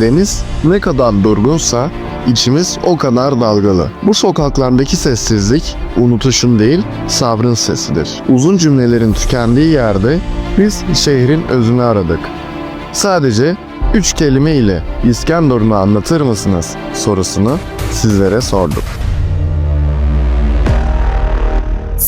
Deniz ne kadar durgunsa içimiz o kadar dalgalı. Bu sokaklardaki sessizlik unutuşun değil sabrın sesidir. Uzun cümlelerin tükendiği yerde biz şehrin özünü aradık. Sadece üç kelime ile İskenderun'u anlatır mısınız sorusunu sizlere sorduk.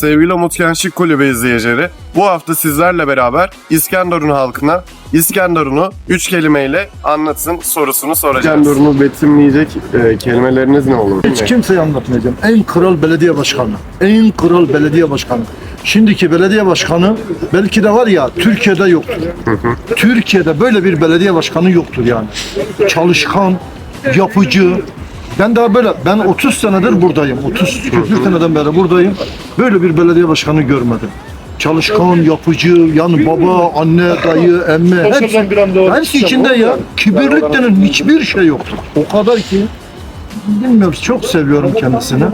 Sevgili Umut Gençlik Kulübü izleyicileri, bu hafta sizlerle beraber İskenderun halkına İskenderun'u üç kelimeyle anlatın sorusunu soracağız. İskenderun'u betimleyecek e, kelimeleriniz ne olur? Hiç kimseye anlatmayacağım. En kral belediye başkanı. En kral belediye başkanı. Şimdiki belediye başkanı belki de var ya Türkiye'de yoktur. Türkiye'de böyle bir belediye başkanı yoktur yani. Çalışkan, yapıcı. Ben daha böyle, ben 30 senedir buradayım. 30 küsür seneden beri buradayım. Böyle bir belediye başkanı görmedim. Çalışkan, yapıcı, yani baba, anne, dayı, emme, hepsi, hepsi içinde ya. Kibirlik denen hiçbir şey yoktur. O kadar ki Bilmiyorum çok seviyorum kendisini.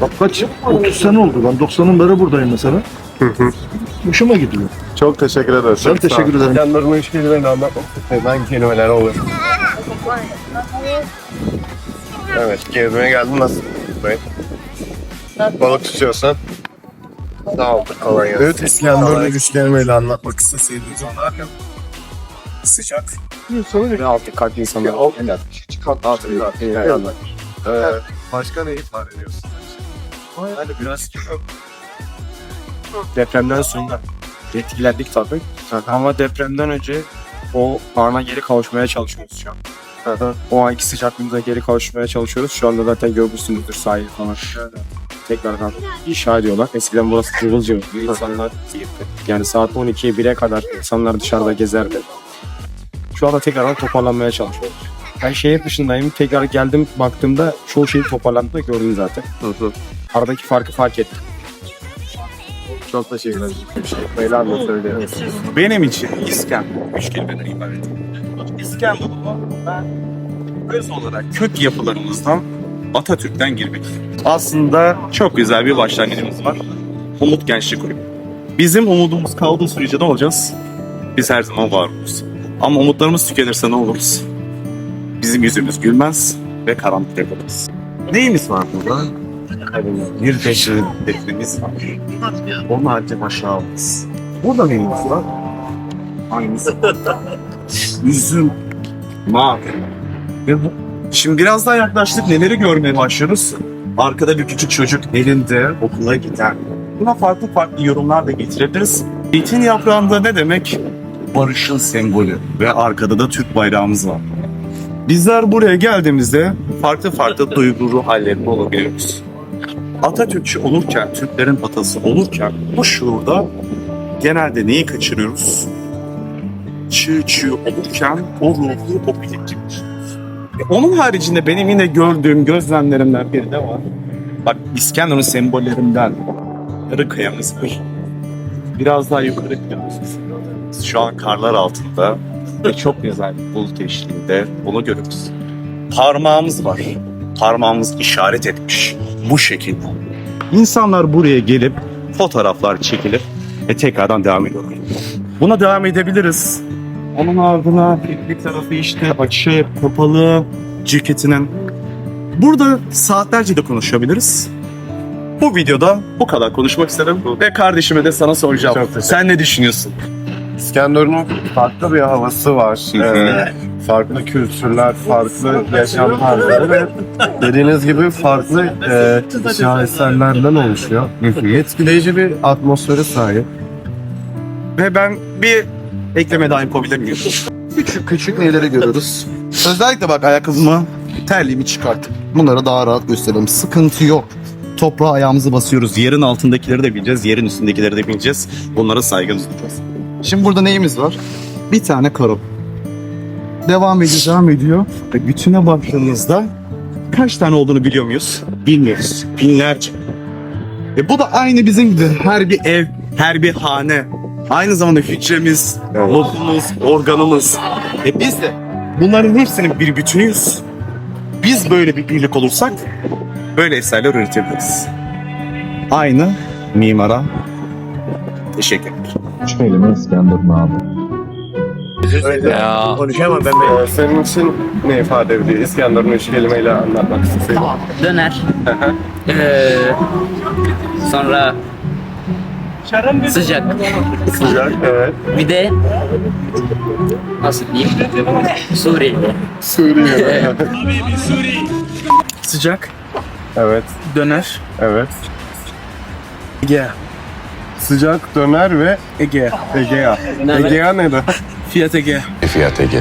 Bak kaç 30 sene oldu ben 90'ın beri buradayım mesela. Hoşuma gidiyor. Çok teşekkür ederiz. Ben teşekkür ederim. İskenderun'u üç kelimeyle anlatmak istediğin kelimeler olur. Evet, gezmeye geldin nasıl? Bey? Balık tutuyorsan. Sağ ol, kolay gelsin. Evet, İskenderun'u üç kelimeyle anlatmak isteseydiniz onlar sıcak. Ve altı kalp insanlar. Altı kalp insanlar. Ee, başka ne ifade ediyorsun? Yani biraz depremden sonra etkilendik tabii. Ama depremden önce o ana geri kavuşmaya çalışıyoruz şu an. O anki sıcaklığımıza geri kavuşmaya çalışıyoruz. Şu anda zaten görmüşsünüzdür sahil falan. Tekrardan inşa ediyorlar. Eskiden burası cıvılcıvıldı. İnsanlar yani saat 12'ye 1'e kadar insanlar dışarıda gezerdi. Şu anda tekrardan toparlanmaya çalışıyoruz. Ben şehir dışındayım. Tekrar geldim baktığımda çoğu şeyi toparlandığını gördüm zaten. Aradaki farkı fark ettim. Çok teşekkür ederim. Beyler de söylüyor. Benim için İskender üç kelimeden ibaret. İskenderun'u ben öz olarak kök yapılarımızdan Atatürk'ten girmek. Aslında çok güzel bir başlangıcımız var. Umut Gençlik Kulübü. Bizim umudumuz kaldığı sürece ne olacağız? Biz her zaman var. Ama umutlarımız tükenirse ne oluruz? Bizim yüzümüz gülmez ve karanlıkta kalırız. Neyimiz var burada? Bir beşeri defnimiz var. Onun haricinde aşağımız. Burada neyimiz var? Hangisi? Üzüm. Mavi. Şimdi biraz daha yaklaştık. Neleri görmeye başlıyoruz? Arkada bir küçük çocuk elinde okula gider. Buna farklı farklı yorumlar da getirebiliriz. Zeytin yaprağında ne demek? Barışın sembolü. Ve arkada da Türk bayrağımız var. Bizler buraya geldiğimizde farklı farklı duygu ruh hallerinde olabiliyoruz. Atatürkçü olurken, Türklerin atası olurken bu şuurda genelde neyi kaçırıyoruz? Çığ çığ olurken o ruhu, o kaçırıyoruz. E, Onun haricinde benim yine gördüğüm gözlemlerimden biri de var. Bak İskenderun sembollerinden yarı kıyamız var. Biraz daha yukarı gidiyoruz. Şu an karlar altında ve çok güzel bulut eşliğinde onu görüyoruz. Parmağımız var. Parmağımız işaret etmiş. Bu şekilde. İnsanlar buraya gelip fotoğraflar çekilip ve tekrardan devam ediyorlar. Buna devam edebiliriz. Onun ardına teknik tarafı işte açı, kapalı, ceketinin. Burada saatlerce de konuşabiliriz. Bu videoda bu kadar konuşmak istedim ve kardeşime de sana soracağım. Çok teşekkür Sen ne düşünüyorsun? İskenderun'un farklı bir havası var. Ee, farklı kültürler, farklı yaşam tarzları ve dediğiniz gibi farklı e, şaheserlerden oluşuyor. Etkileyici bir atmosfere sahip. Ve ben bir ekleme daha yapabilir miyim? Küçük küçük neleri görüyoruz. Özellikle bak ayakkabımı, terliğimi çıkartıp bunları daha rahat gösterelim. Sıkıntı yok. Toprağa ayağımızı basıyoruz. Yerin altındakileri de bileceğiz, yerin üstündekileri de bileceğiz. Bunlara saygı duyacağız. Şimdi burada neyimiz var? Bir tane karo. Devam ediyor, devam ediyor. Ve bütüne baktığımızda kaç tane olduğunu biliyor muyuz? Bilmiyoruz. Binlerce. E bu da aynı bizim gibi her bir ev, her bir hane. Aynı zamanda hücremiz, lokumuz, organımız. E biz de bunların hepsinin bir bütünüyüz. Biz böyle bir birlik olursak böyle eserler üretebiliriz. Aynı mimara teşekkür ederim. Ya. Konuşamam ben de. Senin için ne ifade ediyor? İskenderun'u üç kelimeyle anlatmak istedim. Döner. Ee, sonra sıcak. Sıcak, evet. Bir de nasıl diyeyim? Suriyeli. Suriye. Sıcak, evet, döner, evet. Egea. Sıcak, döner ve Egea. Egea. Egea neden? Fiyat Egea. Fiyat Ege.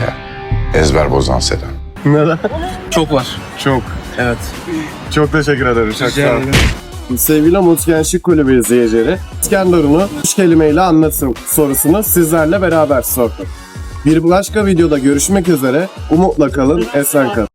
Ezber bozan sedan. Neden? Çok var. Çok. Evet. Çok teşekkür ederim. Çok Rica sağ olun. Sevgili Umut Gençlik Kulübü izleyicileri, İskenderun'u üç kelimeyle anlatın sorusunu sizlerle beraber sorduk. Bir başka videoda görüşmek üzere. Umutla kalın, esen kalın.